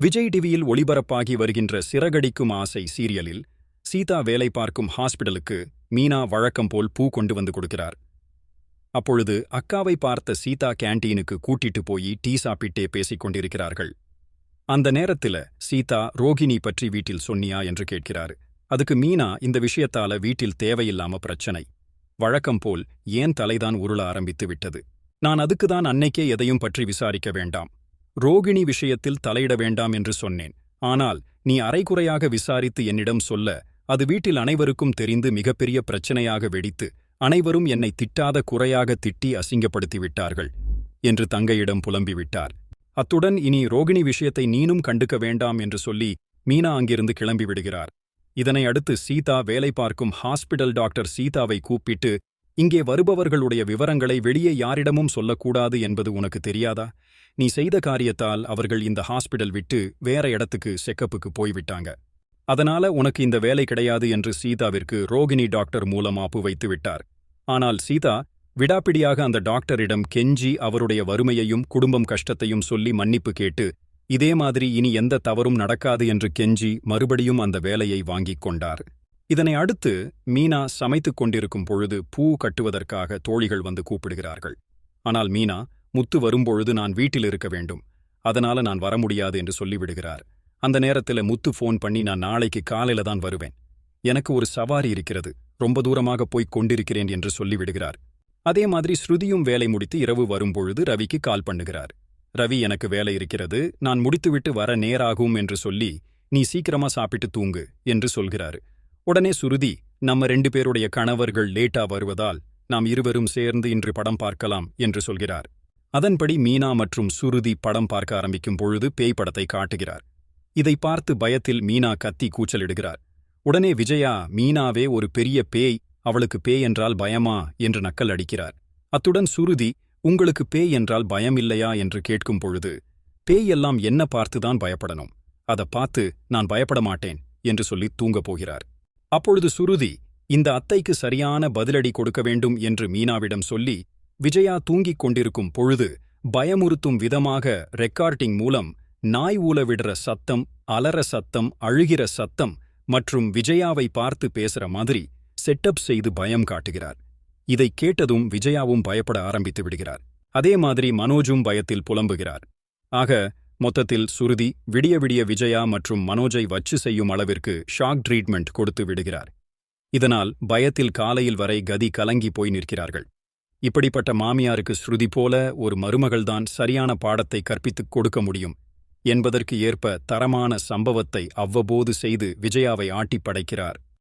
விஜய் டிவியில் ஒளிபரப்பாகி வருகின்ற சிறகடிக்கும் ஆசை சீரியலில் சீதா வேலை பார்க்கும் ஹாஸ்பிடலுக்கு மீனா வழக்கம் போல் பூ கொண்டு வந்து கொடுக்கிறார். அப்பொழுது அக்காவை பார்த்த சீதா கேண்டீனுக்கு கூட்டிட்டு போய் டீ சாப்பிட்டே பேசிக் கொண்டிருக்கிறார்கள். அந்த நேரத்துல சீதா ரோகிணி பற்றி வீட்டில் சொன்னியா என்று கேட்கிறாரு. அதுக்கு மீனா இந்த விஷயத்தால வீட்டில் தேவையில்லாம பிரச்சனை. வழக்கம் போல் ஏன் தலைதான் உருள ஆரம்பித்து விட்டது? நான் அதுக்குதான் அன்னைக்கே எதையும் பற்றி விசாரிக்க வேண்டாம். ரோகிணி விஷயத்தில் தலையிட வேண்டாம் என்று சொன்னேன். ஆனால் நீ அரைகுறையாக விசாரித்து என்னிடம் சொல்ல அது வீட்டில் அனைவருக்கும் தெரிந்து மிகப்பெரிய பிரச்சனையாக வெடித்து அனைவரும் என்னை திட்டாத குறையாக திட்டி அசிங்கப்படுத்திவிட்டார்கள் என்று தங்கையிடம் புலம்பிவிட்டார் அத்துடன் இனி ரோகிணி விஷயத்தை நீனும் கண்டுக்க வேண்டாம் என்று சொல்லி மீனா அங்கிருந்து கிளம்பிவிடுகிறார் இதனை அடுத்து சீதா வேலை பார்க்கும் ஹாஸ்பிடல் டாக்டர் சீதாவை கூப்பிட்டு இங்கே வருபவர்களுடைய விவரங்களை வெளியே யாரிடமும் சொல்லக்கூடாது என்பது உனக்கு தெரியாதா? நீ செய்த காரியத்தால் அவர்கள் இந்த ஹாஸ்பிடல் விட்டு வேற இடத்துக்கு செக்கப்புக்கு போய்விட்டாங்க. அதனால உனக்கு இந்த வேலை கிடையாது என்று சீதாவிற்கு ரோகிணி டாக்டர் மூலம் ஆப்பு வைத்து விட்டார். ஆனால் சீதா விடாப்பிடியாக அந்த டாக்டரிடம் கெஞ்சி அவருடைய வறுமையையும் குடும்பம் கஷ்டத்தையும் சொல்லி மன்னிப்பு கேட்டு இதே மாதிரி இனி எந்த தவறும் நடக்காது என்று கெஞ்சி மறுபடியும் அந்த வேலையை வாங்கிக் கொண்டார். இதனை அடுத்து மீனா சமைத்துக் கொண்டிருக்கும் பொழுது பூ கட்டுவதற்காக தோழிகள் வந்து கூப்பிடுகிறார்கள். ஆனால் மீனா முத்து வரும்பொழுது நான் வீட்டில் இருக்க வேண்டும். அதனால நான் வர முடியாது என்று சொல்லிவிடுகிறார். அந்த நேரத்துல முத்து ஃபோன் பண்ணி நான் நாளைக்கு காலையில தான் வருவேன். எனக்கு ஒரு சவாரி இருக்கிறது. ரொம்ப தூரமாக போய்க் கொண்டிருக்கிறேன் என்று சொல்லிவிடுகிறார். அதே மாதிரி ஸ்ருதியும் வேலை முடித்து இரவு வரும்பொழுது ரவிக்கு கால் பண்ணுகிறார். ரவி எனக்கு வேலை இருக்கிறது. நான் முடித்துவிட்டு வர நேராகும் என்று சொல்லி நீ சீக்கிரமா சாப்பிட்டு தூங்கு என்று சொல்கிறாரு. உடனே சுருதி நம்ம ரெண்டு பேருடைய கணவர்கள் லேட்டா வருவதால் நாம் இருவரும் சேர்ந்து இன்று படம் பார்க்கலாம் என்று சொல்கிறார். அதன்படி மீனா மற்றும் சுருதி படம் பார்க்க ஆரம்பிக்கும் பொழுது பேய் படத்தை காட்டுகிறார். இதை பார்த்து பயத்தில் மீனா கத்தி கூச்சலிடுகிறார். உடனே விஜயா மீனாவே ஒரு பெரிய பேய் அவளுக்கு பேய் என்றால் பயமா என்று நக்கல் அடிக்கிறார். அத்துடன் சுருதி உங்களுக்கு பேய் என்றால் பயம் இல்லையா என்று கேட்கும் பொழுது பேய் எல்லாம் என்ன பார்த்துதான் பயப்படணும் அதை பார்த்து நான் பயப்பட மாட்டேன் என்று சொல்லி தூங்கப் போகிறார். அப்பொழுது சுருதி இந்த அத்தைக்கு சரியான பதிலடி கொடுக்க வேண்டும் என்று மீனாவிடம் சொல்லி விஜயா தூங்கிக் கொண்டிருக்கும் பொழுது பயமுறுத்தும் விதமாக ரெக்கார்டிங் மூலம் நாய் ஊல விடுற சத்தம் அலற சத்தம் அழுகிற சத்தம் மற்றும் விஜயாவை பார்த்து பேசுற மாதிரி செட்டப் செய்து பயம் காட்டுகிறார். இதை கேட்டதும் விஜயாவும் பயப்பட ஆரம்பித்து விடுகிறார். அதே மாதிரி மனோஜும் பயத்தில் புலம்புகிறார். ஆக மொத்தத்தில் சுருதி விடிய விடிய விஜயா மற்றும் மனோஜை வச்சு செய்யும் அளவிற்கு ஷாக் ட்ரீட்மெண்ட் கொடுத்து விடுகிறார். இதனால் பயத்தில் காலையில் வரை கதி கலங்கி போய் நிற்கிறார்கள். இப்படிப்பட்ட மாமியாருக்கு ஸ்ருதி போல ஒரு மருமகள்தான் சரியான பாடத்தை கற்பித்துக் கொடுக்க முடியும் என்பதற்கு ஏற்ப தரமான சம்பவத்தை அவ்வப்போது செய்து விஜயாவை ஆட்டிப் படைக்கிறார்.